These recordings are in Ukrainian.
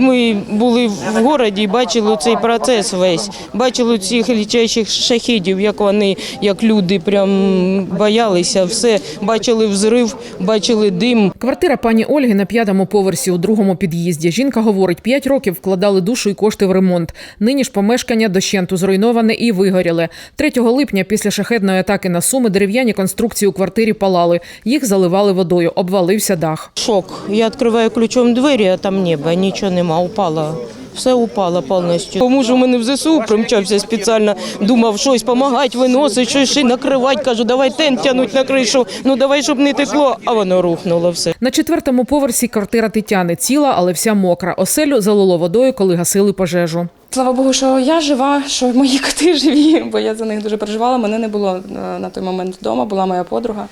Ми були в городі, і бачили цей процес весь, бачили цих лічаючих шахідів, як вони, як люди прям боялися, все бачили взрив, бачили дим. Квартира пані Ольги на п'ятому поверсі у другому під'їзді. Жінка говорить, п'ять років вкладали душу і кошти в ремонт. Нині ж помешкання дощенту зруйноване і вигоріли. 3 липня після шахетної атаки на суми дерев'яні конструкції у квартирі палали. Їх заливали водою. Обвалився дах. Шок. Я відкриваю ключом двері, а там небо, нічого нема, упало. Все упало повністю. Тому що мене в ЗСУ примчався спеціально, думав щось допомагати, виносити, щось ще накривати. Кажу, давай тент тягнуть на кришу, ну давай, щоб не текло, а воно рухнуло все. На четвертому поверсі квартира Тетяни ціла, але вся мокра. Оселю залило водою, коли гасили пожежу. Слава Богу, що я жива, що мої коти живі, бо я за них дуже переживала. Мене не було е, на той момент вдома, була моя подруга.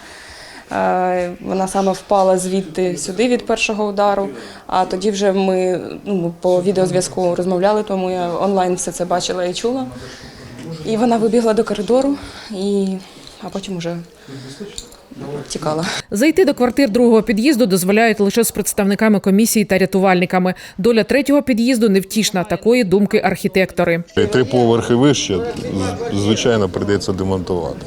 Е, Вона саме впала звідти сюди від першого удару. А тоді вже ми ну, по відеозв'язку розмовляли, тому я онлайн все це бачила і чула. І вона вибігла до коридору, і... а потім вже тікала. Зайти до квартир другого під'їзду дозволяють лише з представниками комісії та рятувальниками. Доля третього під'їзду невтішна. Такої думки архітектори. Три поверхи вище, звичайно, прийдеться демонтувати.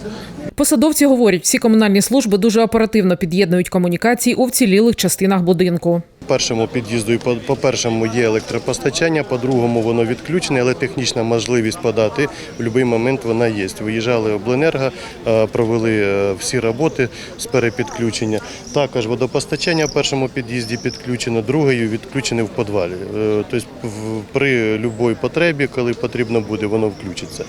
Посадовці говорять, всі комунальні служби дуже оперативно під'єднують комунікації у вцілілих частинах будинку. першому під'їзду і по- по першому є електропостачання, по другому воно відключене, але технічна можливість подати в будь-який момент вона є. Виїжджали обленерго, е, провели е, всі роботи з перепідключення. Також водопостачання в першому під'їзді підключено, другою відключене в підвалі. Е, Тобто при будь-якій потребі, коли потрібно буде, воно включиться.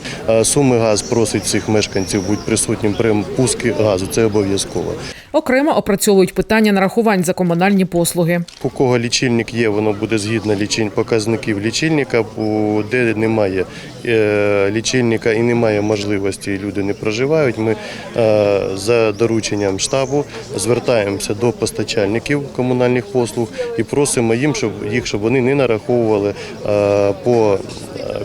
Суми газ просить всіх мешканців бути присутнім пуску газу. Це обов'язково. Окремо опрацьовують питання нарахувань за комунальні послуги. У кого лічильник є, воно буде згідно лічильник, показників лічильника, бо де немає е, лічильника і немає можливості, і люди не проживають. Ми е, за дорученням штабу звертаємося до постачальників комунальних послуг і просимо їм, щоб їх, щоб вони не нараховували е, по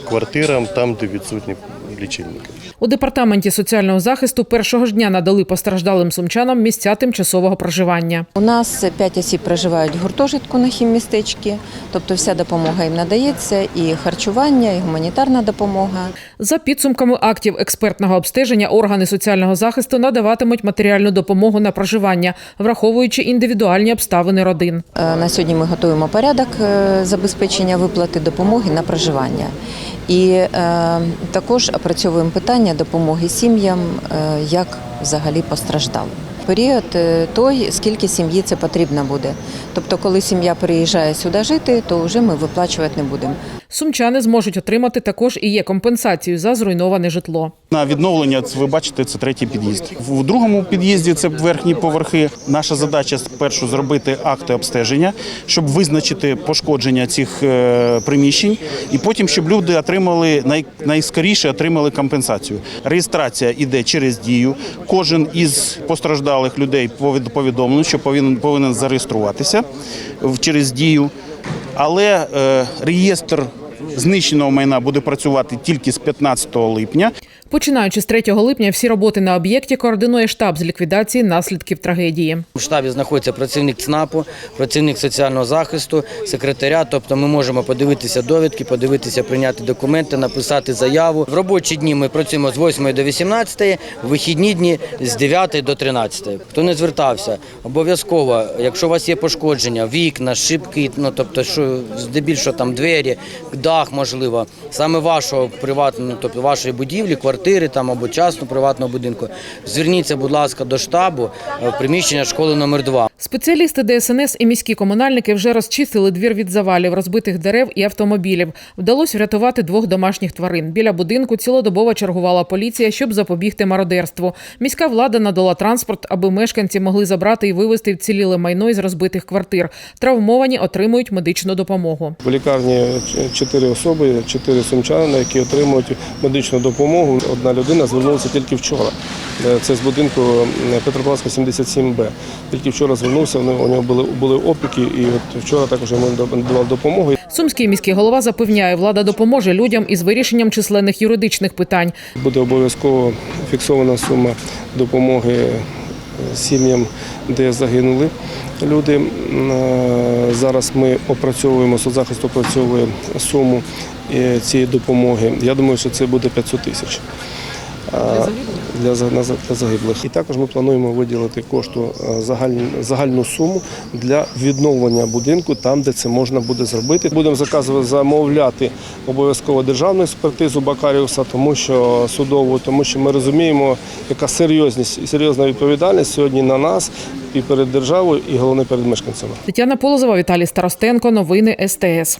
квартирам там, де відсутні лічильники. У департаменті соціального захисту першого ж дня надали постраждалим сумчанам місця тимчасового проживання. У нас п'ять осіб проживають в гуртожитку на хіммістечці, тобто вся допомога їм надається, і харчування, і гуманітарна допомога. За підсумками актів експертного обстеження органи соціального захисту надаватимуть матеріальну допомогу на проживання, враховуючи індивідуальні обставини родин. Е, На сьогодні ми готуємо порядок е, забезпечення виплати допомоги на проживання. І е, також опрацьовуємо питання допомоги сім'ям, е, як взагалі постраждали. Період е, той, скільки сім'ї це потрібно буде. Тобто, коли сім'я приїжджає сюди жити, то вже ми виплачувати не будемо. Сумчани зможуть отримати також і є компенсацію за зруйноване житло. На відновлення ви бачите, це третій під'їзд. В другому під'їзді це верхні поверхи. Наша задача спершу зробити акти обстеження, щоб визначити пошкодження цих е, приміщень, і потім, щоб люди отримали най, найскоріше отримали компенсацію. Реєстрація йде через дію. Кожен із постраждалих людей повід- повідомлено, що повинен повинен зареєструватися через дію. Але е, реєстр знищеного майна буде працювати тільки з 15 липня. Починаючи з 3 липня, всі роботи на об'єкті координує штаб з ліквідації наслідків трагедії. В штабі знаходиться працівник ЦНАПу, працівник соціального захисту, секретаря. Тобто ми можемо подивитися довідки, подивитися, прийняти документи, написати заяву. В робочі дні ми працюємо з 8 до 18, в вихідні дні з 9 до 13. Хто не звертався, обов'язково, якщо у вас є пошкодження, вікна, шибки, ну тобто, що здебільшого там двері, дах, можливо, саме вашого приватного, тобто вашої будівлі, квартири там або частного приватного будинку. Зверніться, будь ласка, до штабу е, в приміщення школи номер 2 Спеціалісти ДСНС і міські комунальники вже розчистили двір від завалів, розбитих дерев і автомобілів. Вдалося врятувати двох домашніх тварин. Біля будинку цілодобово чергувала поліція, щоб запобігти мародерству. Міська влада надала транспорт, аби мешканці могли забрати і вивезти вціліле майно із розбитих квартир. Травмовані отримують медичну допомогу. В лікарні чотири особи, чотири сумчани, які отримують медичну допомогу. Одна людина звернулася тільки вчора. Е, Це з будинку Петропавловська 77Б. Тільки вчора звернувся, вони- у нього були, були опіки, і от вчора також йому надавав допомогу. Сумський міський голова запевняє, влада допоможе людям із вирішенням численних юридичних питань. Буде обов'язково фіксована сума допомоги сім'ям, де загинули люди. Е, Зараз ми опрацьовуємо, соцзахист опрацьовує суму е, цієї допомоги. Я думаю, що це буде 500 тисяч. Для, для загиблих. І також ми плануємо виділити кошту е, загальну, загальну суму для відновлення будинку там, де це можна буде зробити. Будемо заказувати замовляти обов'язково державну експертизу Бакаріуса, тому що судову, тому що ми розуміємо, яка серйозність і серйозна відповідальність сьогодні на нас і перед державою, і головне перед мешканцями. Тетяна Полозова, Віталій Старостенко. Новини СТС.